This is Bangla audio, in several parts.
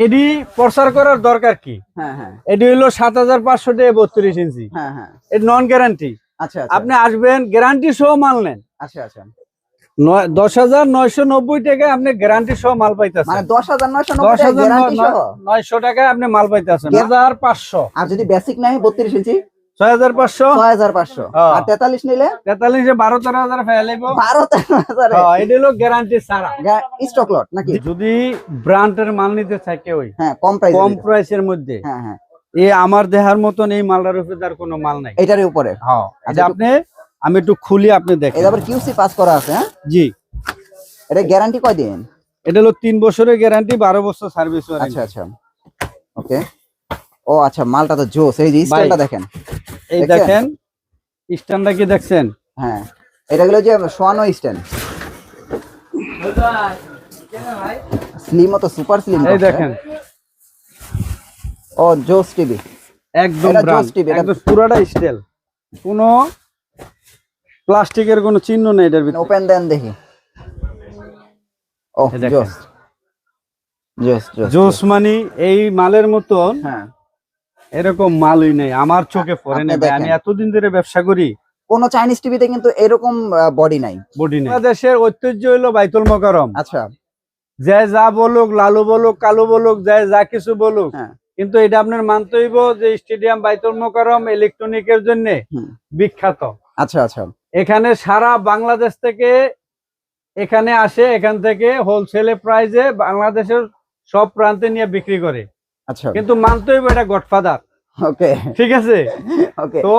এডি প্রচার করার দরকার কি? হ্যাঁ হ্যাঁ। এডি হলো সাত হাজার পাঁচশো টাকা বত্রিশ ইঞ্চি। হ্যাঁ এটি নন গ্যারান্টি। আচ্ছা আচ্ছা। আপনি আসবেন গ্যারান্টি সহ মাল নেন। আচ্ছা আচ্ছা। দশ হাজার নয়শো নব্বই টাকায় আপনি গ্যারান্টি সহ মাল পাইতেছেন। মানে দশ হাজার নয়শো টাকায় আপনি মাল পাইতেছেন। হাজার পাঁচশো। আর যদি বেসিক নাই বত্রিশ ইঞ্চি? যদি ব্র্যান্ডের মাল নিতে হ্যাঁ কম প্রাইসের মধ্যে হ্যাঁ হ্যাঁ। এ আমার দেহার মতন এই মালটার উপরে তার কোনো মাল নাই। এটার উপরে। আচ্ছা, আপনি আমি একটু খুলি আপনি দেখেন। কিউসি পাস করা আছে হ্যাঁ? জি। এটা গ্যারান্টি কয় দিন এটা হলো তিন বছরের গ্যারান্টি বারো বছর সার্ভিস আচ্ছা আচ্ছা। ওকে ও আচ্ছা মালটা তো জোস। এই যে স্টাইলটা দেখেন। এই দেখেন? স্ট্যান্ডটা কি দেখছেন? হ্যাঁ এটা গুলো যে সোয়ানো স্ট্যান্ড। স্লিম তো সুপার স্লিম এই দেখেন। ও জোস টিভি। একদম Joss TV, এটা- একদম পুরাটা স্টাইল কোনো প্লাস্টিকের কোনো চিহ্ন নেই এটার ভিতরে। ওপেন দেন দেখি। ও জোস জোস জোস জোস। মানি এই মালের মতন হ্যাঁ। এরকম মালই নেই। আমার চোখে পড়ে নেই আমি এতদিন ধরে ব্যবসা করি। কোন চাইনিজ টিভিতে কিন্তু এরকম বডি নাই। বডি নেই। বাংলাদেশের ঐতিহ্য হইল বাইতুল মকরম। আচ্ছা। যে যা বলুক লালু বলুক কালু বলুক যে যা কিছু বলুক হ্যাঁ। কিন্তু এটা আপনার মানতে হইব যে স্টেডিয়াম বাইতুল মোকারম ইলেকট্রনিকের জন্য। বিখ্যাত। আচ্ছা আচ্ছা। এখানে সারা বাংলাদেশ থেকে এখানে আসে এখান থেকে হোলসেলে প্রাইজে বাংলাদেশের সব প্রান্তে নিয়ে বিক্রি করে। আচ্ছা কিন্তু মানতে হইব এটা গডফাদার। ওকে। ঠিক আছে? ওকে। তো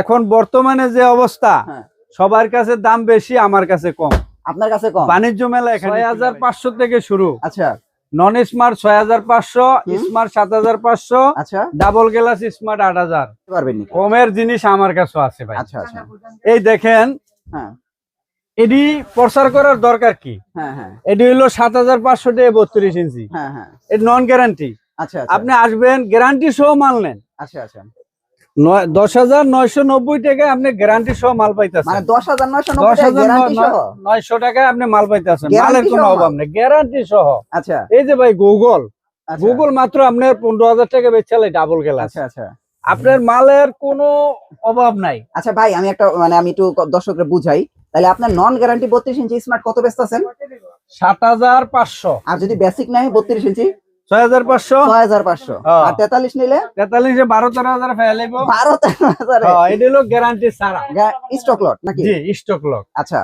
এখন বর্তমানে যে অবস্থা হ্যাঁ। সবার কাছে দাম বেশি আমার কাছে কম। আপনার কাছে কম? বাণিজ্য মেলা এখানে ছয় হাজার পাঁচশো থেকে শুরু। আচ্ছা। নন স্মার্ট ছয় হাজার পাঁচশো হুম। স্মার্ট সাত হাজার পাঁচশো আচ্ছা। ডাবল গ্লাস স্মার্ট আট হাজার। পারবেন নি কমের জিনিস আমার কাছে আছে ভাই। আচ্ছা আচ্ছা। এই দেখেন হ্যাঁ। এডি প্রচার করার দরকার কি? হ্যাঁ হ্যাঁ। এডি হলো সাত হাজার পাঁচশো টাকা বত্রিশ ইঞ্চি। হ্যাঁ হ্যাঁ। এটি নন গ্যারান্টি আচ্ছা আচ্ছা। আপনি আসবেন গ্যারান্টি সহ মাল নেন। আচ্ছা আচ্ছা। দশ হাজার নয়শো নব্বই টাকায় আপনি গ্যারান্টি সহ মাল পাইতেছেন। মানে দশ হাজার নয়শো টাকায় আপনি মাল পাইতেছেন। মালের কোনো অভাব? নেই গ্যারান্টি সহ। আচ্ছা। এই যে ভাই গুগল আচ্ছা। গুগল মাত্র আপনার পনেরো হাজার টাকা বেচালে ডাবল গ্লাস আচ্ছা আচ্ছা। আপনার মালের কোনো অভাব নাই। আচ্ছা ভাই আমি একটা মানে আমি একটু দর্শকরা বুঝাই। তাহলে আপনার নন গ্যারান্টি বত্রিশ ইঞ্চি স্মার্ট কত ব্যস্ত আছেন সাত হাজার পাঁচশো। আর যদি বেসিক নাই বত্রিশ ইঞ্চি? আর গ্যারান্টি ছাড়া। স্টক লট নাকি? স্টক লক আচ্ছা।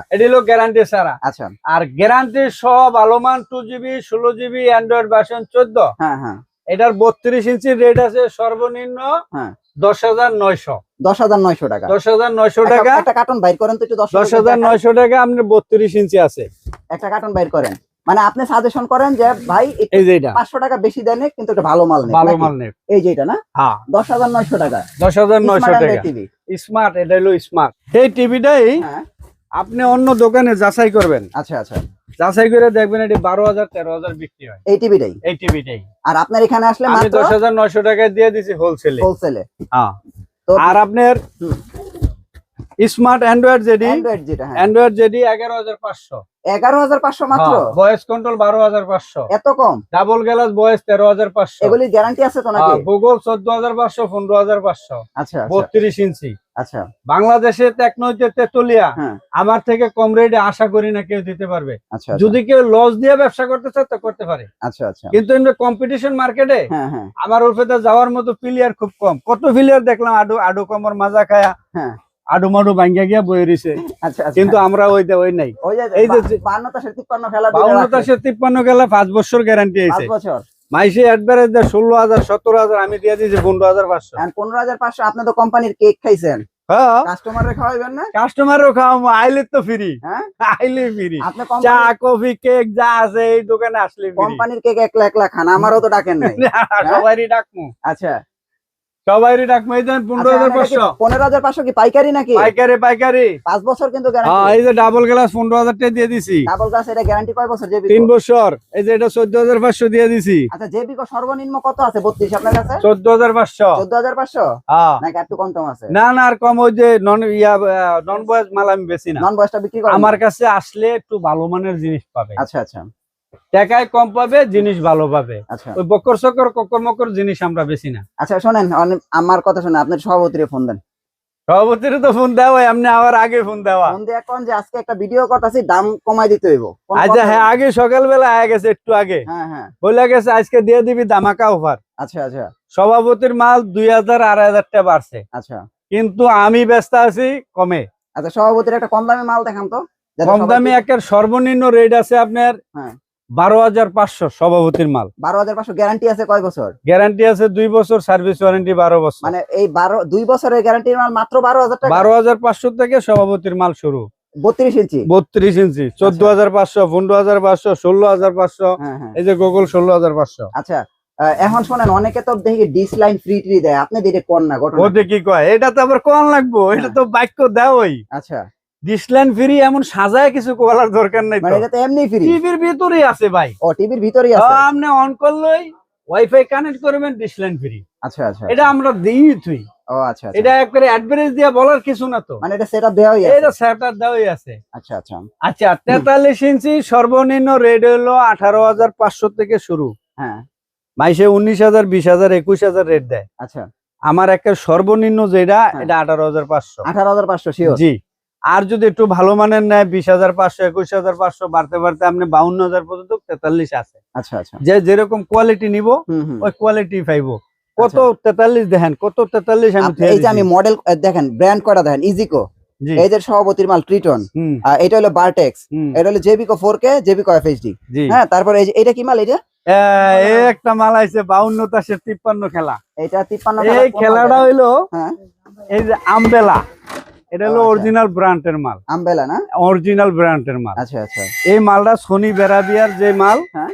আচ্ছা। আর গ্যারান্টি সব আলোমান টু জিবি ষোলো জিবি অ্যান্ড্রয়েড ভার্সন চোদ্দ। হ্যাঁ হ্যাঁ। এটার বত্রিশ ইঞ্চির রেট আছে সর্বনিম্ন হ্যাঁ। দশ হাজার নয়শো। দশ হাজার নয়শো টাকা। দশ হাজার নয়শো টাকা। একটা কার্টন বাইর করেন তো দশ দশ হাজার নয়শো টাকা আপনার বত্রিশ ইঞ্চি আছে। একটা কার্টন বাইর করেন। মানে আপনি সাজেশন করেন যে ভাই এই যে এটা। পাঁচশো টাকা বেশি দেন কিন্তু একটা ভালো মাল নেই ভালো মাল নেই এই যে এটা না? হ্যাঁ। দশ হাজার নয়শো টাকা। দশ হাজার নয়শো টাকা। টিভি স্মার্ট এটা হলো স্মার্ট এই টিভিটাই হ্যাঁ। আপনি অন্য দোকানে যাচাই করবেন। আচ্ছা আচ্ছা। যাচাই করে দেখবেন এটি বারো হাজার তেরো হাজার বিক্রি হয়। এই টিভিটাই এই টিভিটাই আর আপনার এখানে আসলে মাত্র দশ হাজার নয়শো টাকায় দিয়ে দিছি হোলসেলে হোলসেলে হ্যাঁ। তো আর আপনার। স্মার্ট অ্যান্ড্রয়েড জেডি অ্যান্ড্রয়েড যেটা হ্যাঁ। অ্যান্ড্রয়েড জেডি এগারো হাজার পাঁচশো। এগারো হাজার পাঁচশো মাত্র? ভয়েস কন্ট্রোল বারো হাজার পাঁচশো। এত কম? ডাবল গ্লাস ভয়েস তেরো হাজার পাঁচশো। এগুলির গ্যারান্টি আছে তো নাকি? গুগল চোদ্দ হাজার পাঁচশো পনেরো হাজার পাঁচশো। আচ্ছা আচ্ছা। বত্রিশ ইঞ্চি। আচ্ছা। বাংলাদেশে টেকনোতে তেতুলিয়া হ্যাঁ। আমার থেকে কম রেটে আশা করি না কেউ দিতে পারবে। আচ্ছা যদি কেউ লস দিয়ে ব্যবসা করতে চায় তো করতে পারে। আচ্ছা আচ্ছা। কিন্তু এমনি কম্পিটিশন মার্কেটে হ্যাঁ হ্যাঁ। আমার উল্ফেতে যাওয়ার মতো প্লেয়ার খুব কম। কত প্লেয়ার দেখলাম আডু আডু কমর মাজা খায়া। হ্যাঁ। আডু মাডু ভাঙ্গা গিয়া বই রইছে। আচ্ছা আচ্ছা। কিন্তু আমরা ওই ওই নাই। যে এই যে- বা- তিপ্পান্ন খেলা পাঁচ বছর গ্যারান্টি আছে বছর। মাইসে অ্যাডভারেজ দেয় ষোলো হাজার সতেরো হাজার আমি দিয়ে দিয়েছি পনেরো হাজার পাঁচশো। পনেরো হাজার পাঁচশো আপনি তো কোম্পানির কেক খাইছেন। হ্যাঁ। কাস্টমারের খাওয়াইবেন না? কাস্টমারও খাওয়াবো আইলে তো ফ্রি হ্যাঁ? আইলে ফ্রি চা কফি কেক যা আছে এই দোকানে আসলে কোম্পানির কেক খান আমারও তো ডাকেন নাই। সবারই ডাকমু। আচ্ছা। পাঁচশো। কি পাইকারি নাকি? পাইকারি পাইকারি। বছর কিন্তু হ্যাঁ এই যে ডাবল গ্লাস টাকা দিয়ে দিছি। ডাবল গ্লাস এটা গ্যারান্টি কয় বছর জেবি বছর। এই যে এটা চোদ্দ হাজার পাঁচশো দিয়ে দিছি। আচ্ছা জেবি কো সর্বনিম্ন কত আছে? বত্রিশ আপনার কাছে? চোদ্দ হাজার পাঁচশো। চোদ্দ হাজার পাঁচশো? হ্যাঁ। নাকি একটু কম আছে? না না আর কম ওই যে নন ইয়া নন বয়েজ মাল আমি বেশি না। নন বয়সটা বিক্রি আমার কাছে আসলে একটু ভালো মানের জিনিস পাবে আচ্ছা আচ্ছা। টাকায় কম পাবে জিনিস ভালো পাবে। আচ্ছা। ওই বকর সকর ককর মকর জিনিস আমরা বেশি না। আচ্ছা শোনেন আমার কথা শুনে আপনার সভাপতিরে ফোন দেন। সভাপতির তো ফোন দেওয়া এমনি আবার আগে ফোন দেওয়া। ফোন দিয়ে এখন যে আজকে একটা ভিডিও করতেছি দাম কমাই দিতে হইব। আচ্ছা হ্যাঁ আগে সকালবেলা আয়া গেছে একটু আগে। হ্যাঁ হ্যাঁ। বলে গেছে আজকে দিয়ে দিবি দামাকা অফার আচ্ছা আচ্ছা। সভাপতির মাল দুই হাজার আড়াই হাজার টাকা বাড়ছে। আচ্ছা। কিন্তু আমি ব্যস্ত আছি কমে। আচ্ছা সভাপতির একটা কম দামি মাল দেখান তো কম দামি একের সর্বনিম্ন রেট আছে আপনার হ্যাঁ। বারো হাজার পাঁচশো সভাপতির মাল। বারো হাজার পাঁচশো গ্যারান্টি আছে কয় বছর? গ্যারান্টি আছে দুই বছর সার্ভিস ওয়ারেন্টি বারো বছর। মানে এই বারো দুই বছরের গ্যারান্টির মাল মাত্র বারো হাজার বারো হাজার পাঁচশো থেকে সভাপতির মাল শুরু। বত্রিশ ইঞ্চি? বত্রিশ ইঞ্চি চোদ্দ আচ্ছা। হাজার পাঁচশো পনেরো হাজার পাঁচশো ষোলো হাজার পাঁচশো হ্যাঁ হ্যাঁ। এই যে গুগল ষোলো হাজার পাঁচশো। আচ্ছা এখন শোনেন অনেকে তো দেখি ডিস লাইন ফ্রি ট্রি দেয়। আপনি দিলে কোন না ঘটনা। কি কয় এটা তো আবার কম লাগবো? এটা তো বাক্য দেওয়াই। আচ্ছা। ডিসলাইন ফ্রি এমন সাজায় কিছু বলার দরকার নাই মানে এটা তো এমনি ফ্রি টিভির ভিতরেই আছে ভাই। ও টিভির ভিতরেই আছে। আপনি অন করলেই ওয়াইফাই কানেক্ট করবেন ডিসলাইন ফ্রি আচ্ছা আচ্ছা। এটা আমরা দিই তুই। ও আচ্ছা আচ্ছা। এটা একবারে অ্যাডভারেজ দিয়ে বলার কিছু না তো। মানে এটা সেটআপ দেওয়াই আছে। এটা সেটার দেওয়াই আছে। আচ্ছা আচ্ছা। আচ্ছা তেতাল্লিশ ইঞ্চি সর্বনিম্ন রেড হলো আঠারো হাজার পাঁচশো থেকে শুরু। হ্যাঁ। মাইসে উনিশ হাজার বিশ হাজার একুশ হাজার রেট দেয়। আচ্ছা। আমার একটা সর্বনিম্ন যেটা হ্যাঁ। এটা আঠারো হাজার পাঁচশো। আঠারো হাজার পাঁচশো শিওর জি। আর যদি একটু ভালো মানের নেয় বিশ হাজার পাঁচশো একুশ হাজার পাঁচশো বাড়তে বাড়তে আপনি বাউন্ন হাজার পর্যন্ত তেতাল্লিশ আছে। আচ্ছা আচ্ছা। যে যেরকম কোয়ালিটি নিব ওই কোয়ালিটি পাইবো। কত তেতাল্লিশ দেখেন কত তেতাল্লিশ আমি আচ্ছা। এই যে আমি মডেল দেখেন ব্র্যান্ড করা দেখেন ইজিকো জি। এই যে সভাপতির মাল ট্রিটন এটা হলো বারটেক্স হুম। এটা হলো জেবিকো ফোর কে জেবিকো হ্যাঁ তারপরে এটা কি মাল এটা? একটা মাল আইছে বাউন্ন তাসের তিপ্পান্ন খেলা। এটা তিপ্পান্ন এই খেলাটা হইল হ্যাঁ। এই যে আমবেলা এটা হলো আচ্ছা। অরিজিনাল ব্র্যান্ডের মাল। আমবেলা না? অরিজিনাল ব্র্যান্ডের মাল। আচ্ছা আচ্ছা। এই মালটা সোনি বেরাবিয়ার যে মাল হ্যাঁ।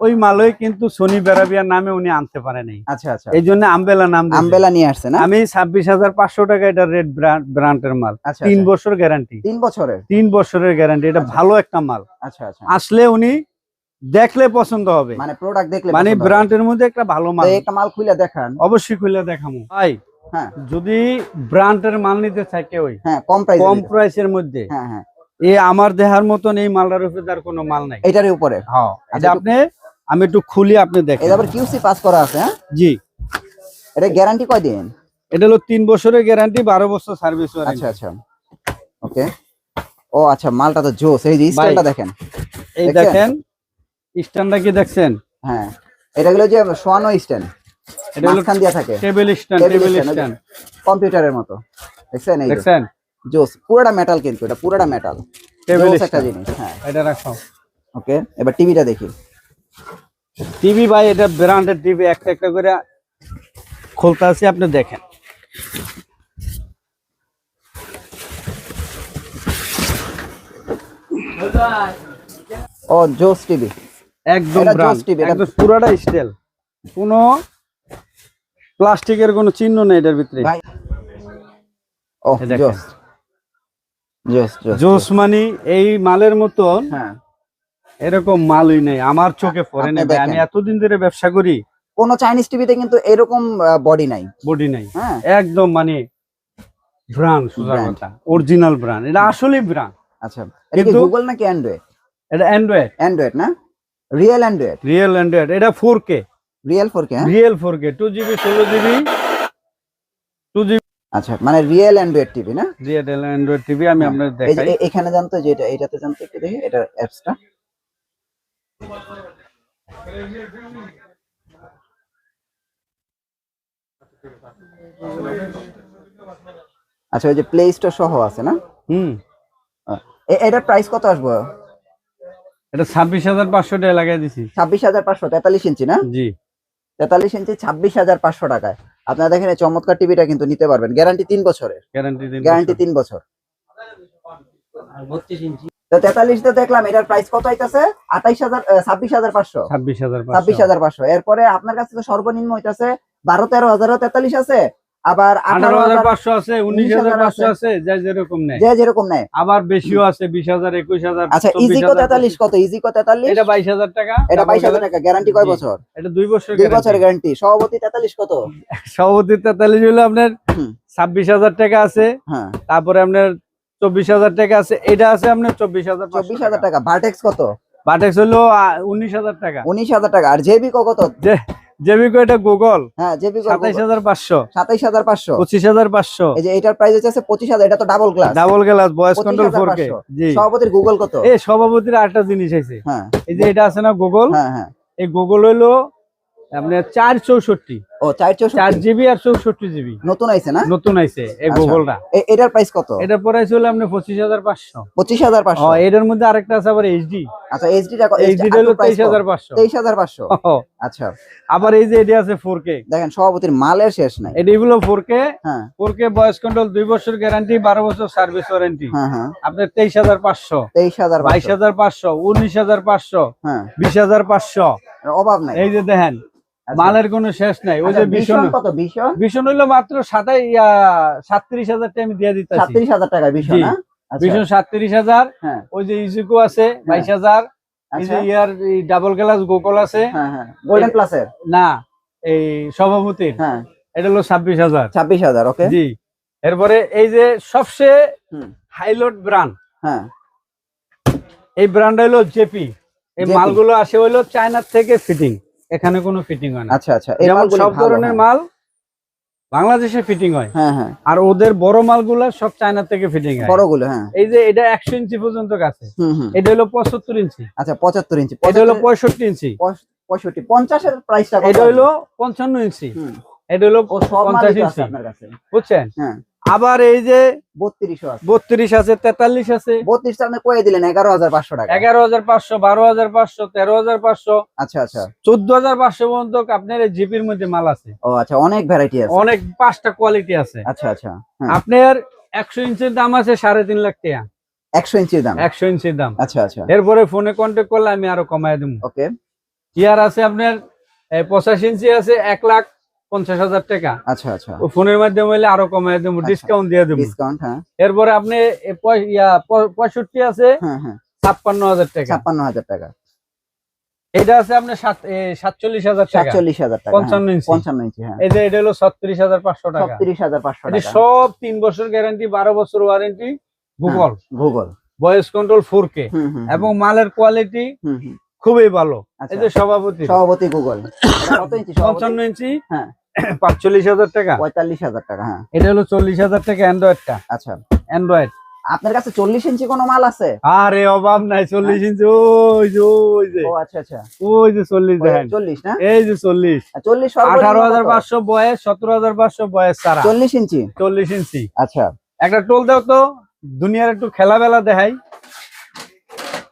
ওই মালই কিন্তু সোনি বেরাবিয়ার নামে উনি আনতে পারে নাই আচ্ছা আচ্ছা। এই জন্য আমবেলা নাম। আমবেলা নিয়ে আসছে না? আমি ছাব্বিশ হাজার পাঁচশো টাকা এটা রেড ব্র্যান্ডের মাল। আচ্ছা তিন আচ্ছা। বছর গ্যারান্টি তিন বছরের? তিন বছরের গ্যারান্টি এটা ভালো একটা মাল। আচ্ছা আচ্ছা। আসলে উনি দেখলে পছন্দ হবে। মানে প্রোডাক্ট দেখলে মানে। ব্র্যান্ডের মধ্যে একটা ভালো মাল। একটা মাল খুলে দেখান। অবশ্যই খুলে দেখামো। ভাই হ্যাঁ। যদি ব্র্যান্ডের মাল নিতে চাই কেউই হ্যাঁ কম প্রাইস কম প্রাইসের মধ্যে হ্যাঁ হ্যাঁ। এই আমার দেহার মতন এই মালটার উপরে তার কোনো মাল নাই। এটার উপরে? হ্যাঁ আচ্ছা, এটা আপনি আমি একটু খুলি আপনি দেখেন। এটা আবার কিউসি পাস করা আছে হ্যাঁ? জি। এটা গ্যারান্টি কয় দিন এটা হলো তিন বছরের গ্যারান্টি বারো বছর সার্ভিস আচ্ছা আচ্ছা। ওকে ও আচ্ছা মালটা তো জোস। এই যে স্টাইলটা দেখেন। এই? দেখেন? স্ট্যান্ডটা কি দেখছেন? হ্যাঁ। এটা গুলো যে সোয়ানো স্ট্যান্ড এটা মাঝখান দিয়া থাকে। টেবিল স্ট্যান্ড টেবিল স্ট্যান্ড কম্পিউটারের মতো। দেখছেন এই দেখছেন? জোস পুরোটা মেটাল কিন্তু এটা পুরোটা মেটাল টেবিল একটা জিনিস হ্যাঁ। এটা রাখো। ওকে এবার টিভিটা দেখি। টিভি ভাই এটা ব্র্যান্ডের টিভি একটা একটা করে খুলতে আছে আপনি দেখেন। ও জোস টিভি একদম brand, Joss এটা- পুরাটা স্টাইল কোনো প্লাস্টিকের কোনো চিহ্ন নেই এটার ভিতরে। জোস। মানি এই মালের মতন হ্যাঁ। এরকম মালই নেই। আমার চোখে পড়ে নেই আমি এতদিন ধরে ব্যবসা করি। কোন চাইনিজ টিভিতে কিন্তু এরকম বডি নাই। বডি নাই। হ্যাঁ। একদম মানে ব্র্যান্ড সোজা কথা। Original brand. এটা আসলেই ব্র্যান্ড। আচ্ছা। এটা কি গুগল নাকি অ্যান্ড্রয়েড এটা অ্যান্ড্রয়েড অ্যান্ড্রয়েড না? রিয়েল অ্যান্ড্রয়েড রিয়েল অ্যান্ড্রয়েড এটা four K real four K হ্যাঁ? Real four K two GB ষোলো জিবি টু জিবি আচ্ছা মানে রিয়েল অ্যান্ড্রয়েড টিভি না? রিয়েল অ্যান্ড্রয়েড টিভি আমি হ্যাঁ। যে দেখাই। এখানে জানতো যে এটা এটাতে জানতো একটু দেখি এটা অ্যাপসটা। আচ্ছা ওই যে প্লে স্টোর সহ আছে না? হুম। এ- এটার প্রাইস কত আসব? এটা ছাব্বিশ হাজার পাঁচশো টাকা লাগাই দিছি। ছাব্বিশ হাজার পাঁচশো তেতাল্লিশ ইঞ্চি না? জি। তেতাল্লিশ ইঞ্চি ছাব্বিশ হাজার পাঁচশো টাকায়। আপনারা দেখেন এই চমৎকার টিভিটা কিন্তু নিতে পারবেন। গ্যারান্টি তিন বছরের। গ্যারান্টি তিন বছর। তো তেতাল্লিশ তো দেখলাম এটার প্রাইস কত হইতাছে আঠাইশ হাজার ছাব্বিশ হাজার পাঁচশো। ছাব্বিশ হাজার ছাব্বিশ হাজার পাঁচশো। এরপরে আপনার কাছে তো সর্বনিম্ন হইতাছে বারো তেরো হাজারও তেতাল্লিশ আছে। আবার আঠারো হাজার পাঁচশো আছে উনিশ হাজার পাঁচশো আছে। যা যেরকম নেয়। যে যেরকম নেয়। আবার বেশিও আছে বিশ হাজার একুশ হাজার আচ্ছা হাজার, তেতাল্লিশ কত? ইজিকো তেতাল্লিশ? এটা বাইশ হাজার টাকা। এটা বাইশ হাজার টাকা গ্যারান্টি কয় বছর? এটা দুই বছর দুই গ্যারান্টি সভাপতি তেতাল্লিশ কত? সভাপতি তেতাল্লিশ হলো আপনার। ছাব্বিশ হাজার টাকা আছে। হ্যাঁ। তারপরে আপনার চব্বিশ হাজার টাকা আছে। এটা আছে আপনার চব্বিশ হাজার চব্বিশ হাজার টাকা। ভার্টেক্স কত? বাটেক্স হলো উনিশ হাজার টাকা। উনিশ হাজার টাকা। আর জেবিকো কত? জেবিকো এটা গুগল হ্যাঁ জেবিকো এই যে এটার প্রাইস হচ্ছে পঁচিশ হাজার এটা তো double glass double glass voice control 25,500 জি। সভাপতির গুগল কত? এই সভাপতির আরেকটা জিনিস আছে। হ্যাঁ। এই যে এটা আছে না গুগল হ্যাঁ হ্যাঁ। এই গুগল হইল আপনার চার চৌষট্টি। ও চার চার চৌষট্টি জিবি আর চৌষট্টি জিবি নতুন আইছে না? নতুন আইছে এই আচ্ছা। গুগলটা এটার প্রাইস কত? এটা পরে ছিল আপনার পঁচিশ হাজার পাঁচশো। পঁচিশ হাজার পাঁচশো? ও এটার মধ্যে আরেকটা আছে আবার এইচডি আচ্ছা হলো আচ্ছা। আবার এই যে এটি আছে দেখেন সভাপতির মালের শেষ নাই। এটি হলো ফোর কে হ্যাঁ। ফোর কে ভয়েস কন্ট্রোল দুই বছর গ্যারান্টি বারো বছর সার্ভিস ওয়ারেন্টি হ্যাঁ হ্যাঁ। আপনার তেইশ হাজার পাঁচশো। তেইশ হাজার বাইশ হাজার পাঁচশো উনিশ হাজার পাঁচশো হ্যাঁ। বিশ হাজার পাঁচশো। অভাব নাই। এই যে দেখেন। মালের কোনো শেষ নাই ওই যে আচ্ছা, ভীষণ। কত ভীষণ? ভীষণ হইল মাত্র সাতাই সাতত্রিশ হাজার টাকা আমি দিয়ে দিতেছি। সাতত্রিশ হাজার টাকা ভীষণ। আচ্ছা, ভীষণ সাতত্রিশ হাজার হ্যাঁ। ওই যে ইজুকো আছে বাইশ হাজার আচ্ছা। ইয়ার ডাবল গ্লাস গোকল আছে হ্যাঁ হ্যাঁ। গোল্ডেন প্লাসের না এই সভাপতির। হ্যাঁ। এটা হলো ছাব্বিশ হাজার। ছাব্বিশ হাজার ওকে। জি। এরপরে এই যে সবচেয়ে। হাইলোড ব্র্যান্ড। হ্যাঁ। এই ব্র্যান্ড হলো জেপি। এই মালগুলো আসে হলো চায়নার থেকে ফিটিং এখানে কোনো ফিটিং হয় না। আচ্ছা আচ্ছা এই যেমন সব ধরনের। মাল বাংলাদেশে ফিটিং হয়। হ্যাঁ হ্যাঁ। আর ওদের বড় মালগুলা সব চায়নার থেকে ফিটিং হয়। বড়গুলো হ্যাঁ। এই যে এটা একশো ইঞ্চি পর্যন্ত হুম এটা হলো পঁচাত্তর ইঞ্চি। আচ্ছা পঁচাত্তর ইঞ্চি। এটা হলো পঁয়ষট্টি ইঞ্চি। পঁয়ষট্টি পঞ্চাশের প্রাইসটা এটা হলো পঞ্চান্ন ইঞ্চি। হুম। এটা হলো ও সব পঞ্চাশ মালই তো আছে ইঞ্চি। আপনার কাছে। বুঝছেন? হ্যাঁ। আবার এই যে বত্রিশও আছে। বত্রিশ আছে তেতাল্লিশ আছে। বত্রিশটা আপনি কয়ে দিলেন এগারো হাজার পাঁচশো টাকা। এগারো হাজার পাঁচশো বারো হাজার পাঁচশো তেরো হাজার পাঁচশো। আচ্ছা আচ্ছা। চোদ্দ হাজার পাঁচশো পর্যন্ত আপনার এই জিপির মধ্যে মাল আছে। ও আচ্ছা অনেক ভ্যারাইটি আছে। অনেক পাঁচটা কোয়ালিটি আছে। আচ্ছা আচ্ছা হ্যাঁ। আপনার একশো ইঞ্চির দাম আছে সাড়ে তিন লাখ টাকা। একশো ইঞ্চির দাম? একশো ইঞ্চির দাম। আচ্ছা আচ্ছা। এরপরে ফোনে কন্ট্যাক্ট করলে আমি আরও কমাই দেবো ওকে ইয়ার আছে আপনার পঁচাশি ইঞ্চি আছে এক লাখ পঞ্চাশ হাজার টাকা। আচ্ছা আচ্ছা। ফোনের মাধ্যমে হইলে আরও কমাই দেবো আচ্ছা। ডিসকাউন্ট দিয়ে দেবো। ডিসকাউন্ট হ্যাঁ। এরপরে আপনি পঁয়ষট্টি আছে হ্যাঁ হ্যাঁ। ছাপ্পান্ন হাজার টাকা। ছাপ্পান্ন হাজার টাকা। এটা আছে আপনার সাতচল্লিশ হাজার সাতচল্লিশ হাজার টাকা হ্যাঁ। পঞ্চান্ন ইঞ্চি। পঞ্চান্ন ইঞ্চি হ্যাঁ। এই যে এটা হলো ছত্রিশ হাজার পাঁচশো টাকা। ছত্রিশ হাজার পাঁচশো টাকা। সব তিন বছর গ্যারান্টি বারো বছর ওয়ারেন্টি গুগল ভূগোল। ভয়েস কন্ট্রোল ফোর কে এবং মালের কোয়ালিটি খুবই ভালো। আচ্ছা। এই যে সভাপতি। সভাপতি গুগল পঞ্চান্ন ইঞ্চি। হ্যাঁ। পাঁচচল্লিশ হাজার টাকা? পঁয়তাল্লিশ হাজার টাকা হ্যাঁ। এটা হলো চল্লিশ হাজার টাকা অ্যান্ড্রয়েডটা। আচ্ছা। অ্যান্ড্রয়েড। আপনার কাছে চল্লিশ ইঞ্চি কোনো মাল আছে? আরে অভাব নাই চল্লিশ ইঞ্চি। ওই যে ওই যে। আচ্ছা আচ্ছা। ওই যে চল্লিশ দেখেন। চল্লিশ না? এই যে চল্লিশ। চল্লিশ আঠারো হাজার পাঁচশো বয়স সতেরো হাজার পাঁচশো বয়স সারা চল্লিশ ইঞ্চি? চল্লিশ ইঞ্চি। আচ্ছা। একটা টোল দাও তো দুনিয়ার একটু খেলা বেলা দেখাই।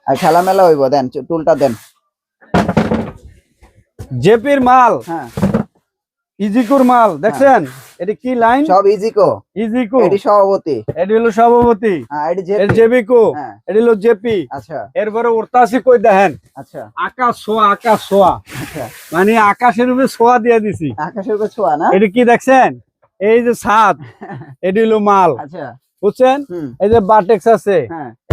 আর খেলা মেলা হইব দেন টুলটা দেন। জেপির মাল। হ্যাঁ। ইজিকোর মাল হ্যাঁ। দেখছেন? এটা কি লাইন? সব ইজিকো। ইজিকো। এটি সভাপতি। এটি হলো সভাপতি। হ্যাঁ, এটি জেবিকো হ্যাঁ। এটি হলো জেপি। আচ্ছা। এরপরে ওরতাসি কই দেখেন? আচ্ছা। আকাশ সোয়া আকাশ সোয়া। আচ্ছা। মানে আকাশের উপরে সোয়া দিয়ে দিছি। আকাশের উপরে সোয়া না? এটা কি দেখছেন? এই যে ছাদ এটি হলো মাল। আচ্ছা। বুঝছেন? এই যে বাটেক্স আছে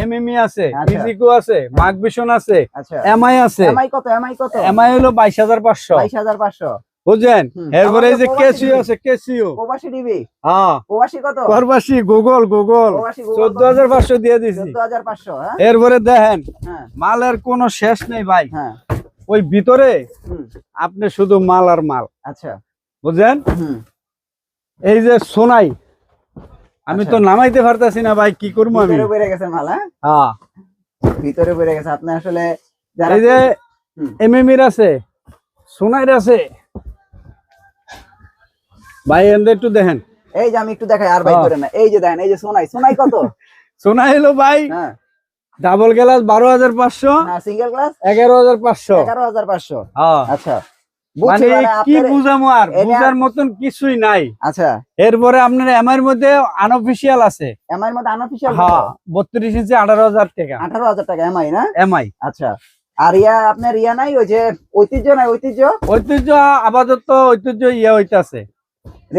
এমএমই আছে আচ্ছা। ইজিকো আছে মাগবিশন আছে আচ্ছা। এমআই আছে। এমআই কত? এমআই কত? এমআই হলো 22500 22500 বুঝলেন এরপরে এই যে কেসিও আছে কেসিও। প্রবাসী ডিবি হ্যাঁ। প্রবাসী কত? করবাসী গুগল গুগল। প্রবাসী চোদ্দ হাজার পাঁচশো দিয়ে দিছি। চোদ্দ হাজার পাঁচশো হ্যাঁ? এরপরে দেখেন হ্যাঁ। মালের কোনো শেষ নেই ভাই। হ্যাঁ। ওই ভিতরে আপনি শুধু মাল আর মাল। আচ্ছা। বুঝলেন এই যে সোনাই আমি তো আচ্ছা। নামাইতে পারতাছি না ভাই কি করব আমি? ভিতরে বেড়ে গেছে মাল হ্যাঁ? হ্যাঁ। ভিতরে বেড়ে গেছে। আপনি আসলে এই যে। এমএমির আছে সোনাইর আছে ভাই এন্ড একটু দেখেন। এই যে আমি একটু দেখাই আর ভাই হ্যাঁ। করে না। এই যে দেখেন এই যে সোনাই সোনাই কত? সোনাই হলো ভাই হ্যাঁ। ডাবল গ্লাস বারো হাজার পাঁচশো হ্যাঁ সিঙ্গেল ক্লাস এগারো হাজার পাঁচশো। এগারো হাজার পাঁচশো। হ্যাঁ আচ্ছা। মানে কি বুঝামো আর? বুঝার মতন কিছুই নাই। আচ্ছা। এরপরে আপনার এমআই মধ্যে আনঅফিসিয়াল আছে। এমআই এর মধ্যে আনঅফিসিয়াল হ্যাঁ বত্রিশ ইঞ্চি আঠারো হাজার টাকা। আঠারো হাজার টাকা এমআই না? এমআই আচ্ছা। আর ইয়া আপনার ইয়া নাই? ওই যে ঐতিহ্য নাই ঐতিহ্য? ঐতিহ্য আপাতত ঐতিহ্য ইয়ে হইতাছে।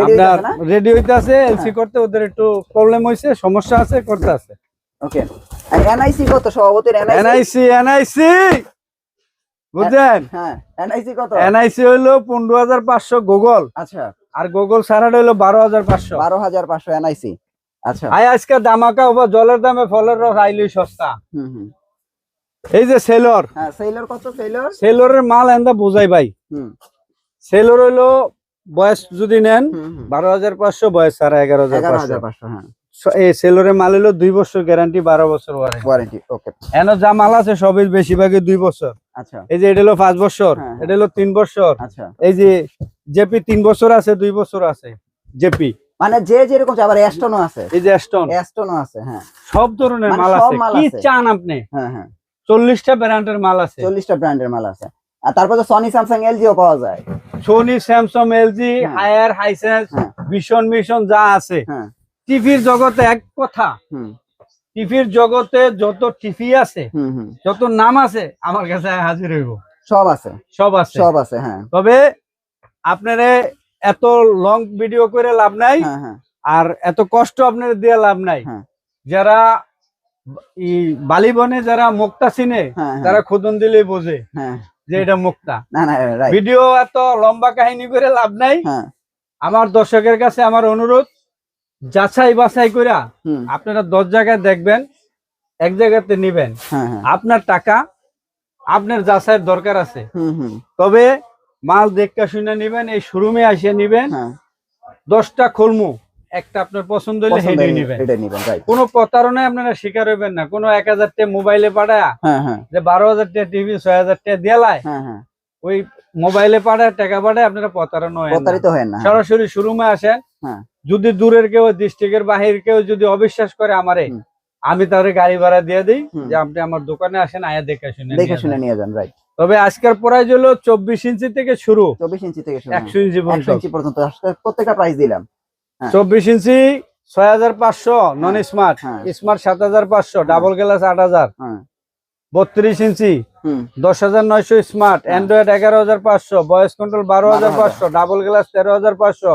আপনার রেডি হইতাছে এলসি হ্যাঁ। করতে ওদের একটু প্রবলেম হয়েছে সমস্যা আছে করতে আছে। ওকে আর এনআইসি কত? সভাপতির এনআইসি এনআইসি বুঝলেন হ্যাঁ এনআইসি কত? এনআইসি হইল পনেরো হাজার পাঁচশো গুগল আচ্ছা। আর গুগল সারাটা হইল বারো হাজার পাঁচশো। বারো হাজার পাঁচশো এনআইসি আচ্ছা। আই আজকে দামাকা ওবা জলের দামে ফলের রস আইলি সস্তা। হুম হুম। এই যে সেলর। হ্যাঁ সেলর কত? সেলর? সেলরের মাল এন্দা বোঝাই ভাই। হুম। সেলর হইল বয়স যদি নেন। বারো হাজার পাঁচশো বয়স সাড়ে এগারো হাজার পাঁচশো। হ্যাঁ। এই সেলরের মাল হলো দুই বছর গ্যারান্টি বারো বছর ওয়ারেন্টি ওয়ারেন্টি ওকে এন যা মাল আছে সবই বেশিরভাগই দুই বছর। আচ্ছা। এই যে এটা হলো পাঁচ বছর হ্যাঁ, এটা হলো তিন বছর। আচ্ছা। এই যে জেপি তিন বছর আছে দুই বছর আছে জেপি। মানে যে যেরকম চাই, আবার অ্যাস্টনও আছে। এই যে অ্যাস্টনও আছে হ্যাঁ। সব ধরনের মানে মাল আছে কি চান আপনি? হ্যাঁ হ্যাঁ। চল্লিশটা ব্র্যান্ডের মাল আছে। চল্লিশটা ব্র্যান্ডের মাল আছে। আর তারপর সনি স্যামসাং এলজিও পাওয়া যায়। সোনি স্যামসাং এলজি হ্যাঁ। Haier Hisense. ভীষণ মিশন যা আছে। হ্যাঁ। টিভির জগতে এক কথা। টিভির জগতে যত টিভি আছে যত নাম আছে আমার কাছে হাজির হইব। সব আছে। সব আছে। সব আছে হ্যাঁ। তবে আপনারে এত লং ভিডিও করে লাভ নাই হ্যাঁ হ্যাঁ। আর এত কষ্ট আপনার দিয়ে লাভ নাই। যারা বালিবনে যারা মুক্তা চিনে তারা খুদন দিলে বোঝে। হ্যাঁ। যে এটা মুক্তা। না না রাইট ভিডিও এত লম্বা কাহিনী করে লাভ নাই। হ্যাঁ। আমার দর্শকের কাছে আমার অনুরোধ যাচাই বাছাই কইরা হুম। আপনারা দশ জায়গায় দেখবেন এক জায়গাতে নিবেন। হ্যাঁ হ্যাঁ। আপনার টাকা আপনার যাচাইয়ের দরকার আছে। হুম হুম। তবে মাল দেখা শুনে নিবেন এই শোরুমে আসে নিবেন। দশটা খুলমু। একটা আপনার পছন্দ হলে হেঁটে নিবেন। এটা নিবেন রাইট কোনো প্রতারণায় আপনারা শিকার হইবেন না। কোনো এক হাজার টাকা মোবাইলে পাঠায় হ্যাঁ হ্যাঁ। যে বারো হাজার টাকা টিভি ছয় হাজার টাকা দিয়ালায় হ্যাঁ হ্যাঁ। ওই মোবাইলে পাঠায় টাকা পাঠায় আপনারা প্রতারণা হয় প্রতারিত হয় না হ্যাঁ। সরাসরি শোরুমে আসেন হ্যাঁ। যদি দূরের কেউ ডিস্ট্রিক্টের বাহির কেউ যদি অবিশ্বাস করে আমারে। আমি তাহলে গাড়ি ভাড়া দিয়ে দিই যে আপনি আমার দোকানে আসেন আয়া দেখে শুনে দেখে শুনে নিয়ে যান রাইট তবে আজকের প্রাইস হলো চব্বিশ ইঞ্চি থেকে শুরু। চব্বিশ ইঞ্চি থেকে শুরু একশো ইঞ্চি একশো পর্যন্ত। ইঞ্চি পর্যন্ত আজকে প্রত্যেকটা প্রাইস দিলাম। হ্যাঁ। চব্বিশ ইঞ্চি ছয় হাজার পাঁচশো নন স্মার্ট হ্যাঁ। স্মার্ট সাত হাজার পাঁচশো ডাবল গ্লাস আট হাজার। হ্যাঁ। বত্রিশ ইঞ্চি দশ হাজার নয়শো স্মার্ট হ্যাঁ। অ্যান্ড্রয়েড এগারো হাজার পাঁচশো ভয়েস কন্ট্রোল বারো হাজার পাঁচশো ডাবল গ্লাস তেরো হাজার পাঁচশো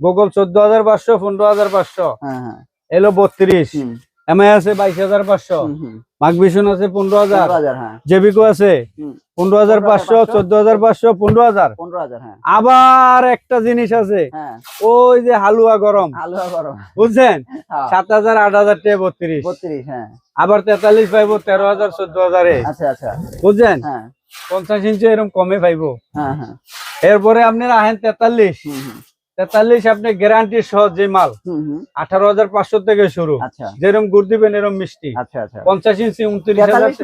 গুগল চোদ্দ হাজার পাঁচশো পনেরো হাজার পাঁচশো। হ্যাঁ হ্যাঁ। এলো বত্রিশ। এমআই আছে বাইশ হাজার পাঁচশো। হুম, হুম আছে পনেরো হাজার। হ্যাঁ। জেবিকো আছে। পনেরো হাজার পাঁচশো 15,500, চোদ্দ হাজার পাঁচশো পনেরো হাজার। হ্যাঁ। আবার একটা জিনিস আছে হ্যাঁ। ওই যে হালুয়া গরম। বুঝছেন? সাত হাজার আট হাজার টাকা বত্রিশ। আবার তেতাল্লিশ পাইবো তেরো হাজার চোদ্দ হাজারে। আচ্ছা আচ্ছা। বুঝছেন? পঞ্চাশ ইঞ্চি এরকম কমে পাইবো। এরপরে আপনারা আহেন তেতাল্লিশ। তেতাল্লিশ আপনি গ্যারান্টি সহ যে মাল আঠারো হাজার পাঁচশো থেকে শুরু। আচ্ছা। যেরকম গুড় দিবেন এরকম মিষ্টি। আচ্ছা আচ্ছা। পঞ্চাশ ইঞ্চি উনত্রিশ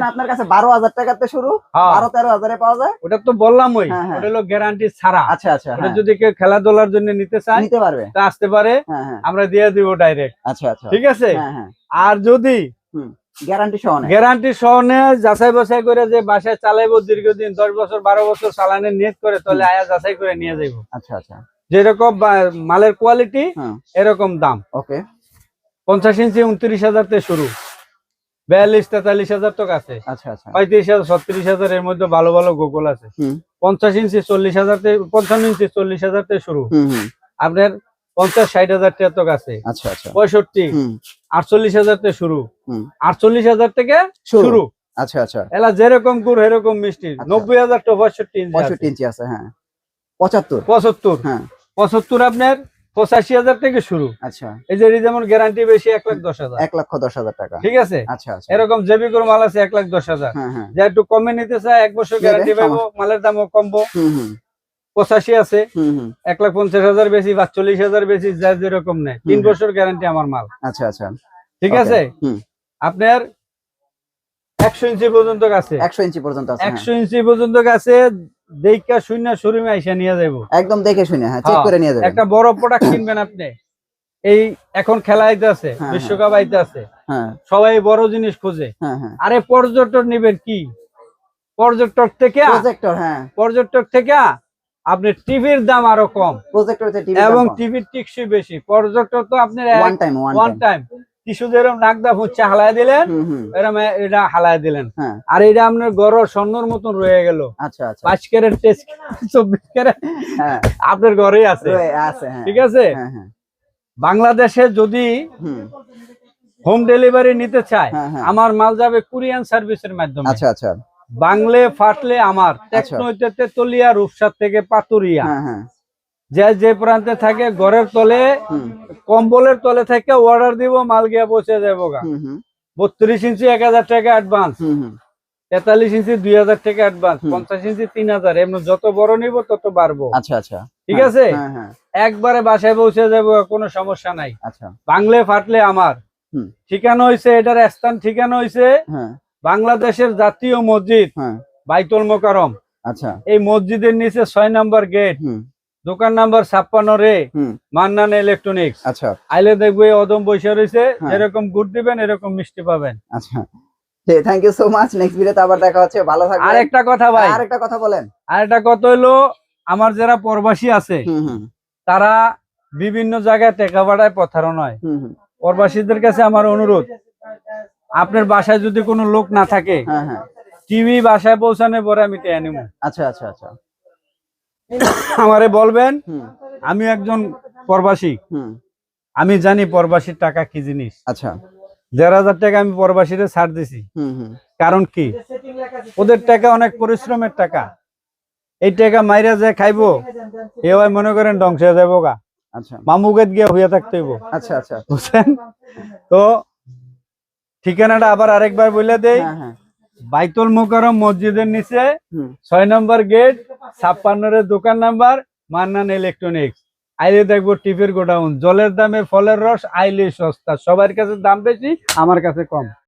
আপনার কাছে বারো হাজার টাকাতে শুরু? হ্যাঁ, বারো তেরো হাজারে পাওয়া যায়? ওটা তো বললাম ওই। হ্যাঁ, হ্যাঁ। ওটা হলো গ্যারান্টি ছাড়া। আচ্ছা আচ্ছা যদি কেউ খেলাধুলার জন্য নিতে চায় নিতে পারবে। তা আসতে পারে। আমরা দিয়ে দিব ডাইরেক্ট আচ্ছা আচ্ছা। ঠিক আছে? আর যদি গ্যারান্টি সহ গ্যারান্টি সহ যাচাই বাছাই করে যে বাসায় চালাইবো দীর্ঘদিন দশ বছর বারো বছর চালানের নিয়ত করে তাহলে আয়া যাচাই করে নিয়ে যাইবো। আচ্ছা আচ্ছা। যেরকম মালের কোয়ালিটি হ্যাঁ। এরকম দাম। ওকে পঞ্চাশ ইঞ্চি উনত্রিশ হাজার থেকে শুরু। বিয়াল্লিশ তেতাল্লিশ হাজার তো আছে আচ্ছা আচ্ছা। পঁয়ত্রিশ হাজার ছত্রিশ হাজার এর মধ্যে ভালো ভালো গুগল আছে। পঞ্চাশ ইঞ্চি চল্লিশ হাজার থেকে পঞ্চান্ন ইঞ্চি চল্লিশ হাজার থেকে শুরু। আপনার পঞ্চাশ ষাট হাজার টাকা তো আছে আচ্ছা আচ্ছা। পঁয়ষট্টি আটচল্লিশ হাজার থেকে শুরু। হুম। আটচল্লিশ হাজার থেকে শুরু। আচ্ছা আচ্ছা। এলা যেরকম গুড় এরকম মিষ্টি। আচ্ছা। নব্বই হাজার তো পঁয়ষট্টি ইঞ্চি আছে। পঁয়ষট্টি ইঞ্চি আছে হ্যাঁ। পঁচাত্তর। পঁচাত্তর। হ্যাঁ। পঁচাত্তর আপনার পঁচাশি হাজার থেকে শুরু। আচ্ছা। এই যে যেমন গ্যারান্টি বেশি এক লাখ দশ হাজার। এক লক্ষ দশ হাজার টাকা। ঠিক আছে? আচ্ছা আচ্ছা। এরকম জেবিকর মাল আছে এক লাখ দশ হাজার। হ্যাঁ হ্যাঁ। যা একটু কমে নিতে চায় এক বছর গ্যারান্টি সমস্যা- মালের দামও কমবো। পঁচাশি আছে। এক লাখ পঞ্চাশ হাজার বেশি বা চল্লিশ হাজার বেশি যা যেরকম নেয়। তিন বছর গ্যারান্টি আমার মাল। আচ্ছা আচ্ছা। ঠিক আছে? আপনার একশো ইঞ্চি পর্যন্ত আছে। একশো ইঞ্চি পর্যন্ত হ্যাঁ। একশো ইঞ্চি পর্যন্ত আছে দেখা শোরুমে আইসা নিয়ে যাব একদম দেখে শুনে হ্যাঁ চেক হ্যাঁ, করে নিয়ে যাবেন। একটা বড় প্রোডাক্ট কিনবেন আপনি। এই এখন খেলা আইতে আছে হ্যাঁ, বিশ্বকাপ আইতে আছে হ্যাঁ। সবাই বড় জিনিস খোঁজে। হ্যাঁ হ্যাঁ। আরে পর্যটক নিবেন কি? পর্যটক থেকে? প্রজেক্টর হ্যাঁ। পর্যটক থেকে? আপনি টিভির দাম আরও কম। প্রজেক্টর এবং টিভির টিকসই বেশি। পর্যটক তো আপনার one time one time tissue যেরকম নাকদা ফুচ্ছে হালায় দিলেন এরম এটা হালায় দিলেন। হ্যাঁ। আর এটা আপনার গড় স্বর্ণর মতন রয়ে গেল। আচ্ছা আচ্ছা। পাঁচ ক্যারেট টেস্ট চব্বিশ ক্যারেট হ্যাঁ। আপনার ঘরেই আছে। হ্যাঁ। ঠিক আছে? বাংলাদেশে যদি হোম। ডেলিভারি নিতে চায়। আমার মাল যাবে কুরিয়ান সার্ভিসের মাধ্যমে। আচ্ছা আচ্ছা। বাংলে ফাটলে আমার টেকনোইতে তেতুলিয়া রূপসার থেকে পাতুরিয়া। যে যে প্রান্তে থাকে ঘরের তলে কম্বলের তলে থেকে অর্ডার দিব মাল গিয়া পৌঁছে যাব গা। বত্রিশ ইঞ্চি এক হাজার টাকা অ্যাডভান্স তেতাল্লিশ ইঞ্চি দুই হাজার টাকা অ্যাডভান্স পঞ্চাশ ইঞ্চি তিন হাজার। এমন যত বড় নিব তত বাড়বো। আচ্ছা আচ্ছা। ঠিক হ্যাঁ, আছে? হ্যাঁ হ্যাঁ। একবারে বাসায় পৌঁছে যাব কোনো সমস্যা নাই। আচ্ছা। বাংলে ফাটলে আমার। ঠিকানা হয়েছে এটার স্থান ঠিকানা হয়েছে হ্যাঁ। বাংলাদেশের জাতীয় মসজিদ বাইতুল মোকারম আচ্ছা। এই মসজিদের নিচে ছয় নম্বর গেট দোকান নাম্বার ছাপ্পান্ন রে মান্নান ইলেকট্রনিক্স। আচ্ছা। আইলে দেখব অদম বসে রয়েছে হ্যাঁ। এরকম গুড় দিবেন এরকম মিষ্টি পাবেন। আচ্ছা। Thank you so much next ভিডিওতে আবার দেখা হচ্ছে। ভালো থাকবেন। আর একটা কথা ভাই। আর কথা বলেন। আর একটা কথা আমার যারা প্রবাসী আছে তারা বিভিন্ন জায়গায় টেকা ভাড়ায় প্রতারণা হয়। হুম হুম। প্রবাসীদের কাছে আমার অনুরোধ আপনার বাসায় যদি কোনো লোক না থাকে হ্যাঁ হ্যাঁ। টিভি বাসায় পৌঁছানোর পরে আমি টেয়া নিব আচ্ছা আচ্ছা আচ্ছা। আমারে বলবেন আমি একজন প্রবাসী। আমি জানি প্রবাসীর টাকা কি জিনিস। আচ্ছা। দেড় হাজার টাকা আমি প্রবাসীরে ছাড় দিছি। কারণ কি? ওদের টাকা অনেক পরিশ্রমের টাকা। এই টাকা মাইরা যে খাইবো এ হয় মনে করেন ধ্বংস হয়ে যাব গা। আচ্ছা। মামুকেত গিয়ে হইয়া থাকতে আচ্ছা আচ্ছা। বুঝছেন? তো ঠিকানাটা আবার আরেকবার বলে দেই। হ্যাঁ হ্যাঁ। বাইতুল মুকারম মসজিদের নিচে ছয় নম্বর গেট ছাপ্পান্নের দোকান নাম্বার মান্নান ইলেকট্রনিক্স। আইলে দেখব টিভির গোডাউন জলের দামে ফলের রস আইলে সস্তা। সবার কাছে দাম বেশি আমার কাছে কম।